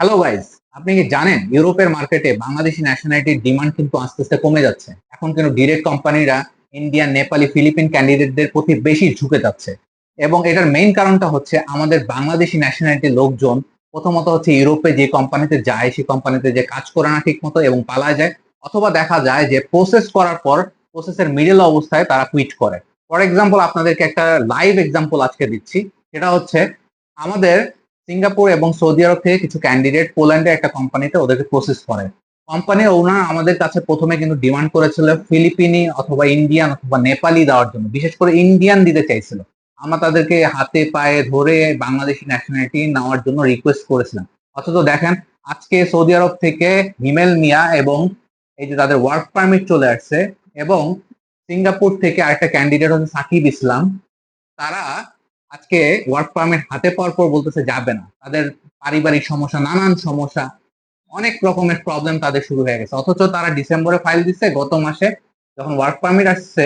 Hello guys আপনি কি জানেন ইউরোপের মার্কেটে বাংলাদেশি ন্যাশনালিটির ডিমান্ড কিন্তু আস্তে আস্তে কমে যাচ্ছে? এখন কিন্তু ডিরেক্ট কোম্পানিরা ইন্ডিয়ান নেপালি ফিলিপিন ক্যান্ডিডেটদের প্রতি বেশি ঝুঁকে যাচ্ছে। এবং এটার মেইন কারণটা হচ্ছে আমাদের বাংলাদেশি ন্যাশনালিটির লোকজন প্রথমত হচ্ছে ইউরোপে যে কোম্পানিতে যায়, সেই কোম্পানিতে যে কাজ করে না ঠিক মতো এবং পালায় যায়। অথবা দেখা যায় যে প্রসেস করার পর প্রসেসের মিডল অবস্থায় তারা কুইট করে। ফর এক্সাম্পল আপনাদেরকে একটা লাইভ এক্সাম্পল আজকে দিচ্ছি। সেটা হচ্ছে আমাদের সিঙ্গাপুর এবং সৌদি আরব থেকে কিছু ক্যান্ডিডেট পোল্যান্ডে একটা কোম্পানিতে ওদেরকে প্রসেস করে। কোম্পানি ওনার আমাদের কাছে প্রথমে কিন্তু ডিমান্ড করেছিল ফিলিপিনি অথবা ইন্ডিয়ান অথবা নেপালি দেওয়ার জন্য। বিশেষ করে ইন্ডিয়ান দিতে চাইছিল। আমরা তাদেরকে হাতে পায়ে ধরে বাংলাদেশি ন্যাশনালিটি নেওয়ার জন্য রিকোয়েস্ট করেছিলাম। অথচ দেখেন, আজকে সৌদি আরব থেকে হিমেল মিয়া এবং এই যে তাদের ওয়ার্ক পারমিট চলে আসছে এবং সিঙ্গাপুর থেকে আরেকটা ক্যান্ডিডেট হচ্ছে সাকিব ইসলাম। তারা আজকে ওয়ার্ক পারমিট হাতে পাওয়ার পর বলতেছে যাবে না। তাদের পারিবারিক সমস্যা, নানান সমস্যা, অনেক রকমের প্রবলেম তাদের শুরু হয়ে গেছে। অথচ তারা ডিসেম্বরে ফাইল দিচ্ছে গত মাসে যখন ওয়ার্ক পারমিট আসছে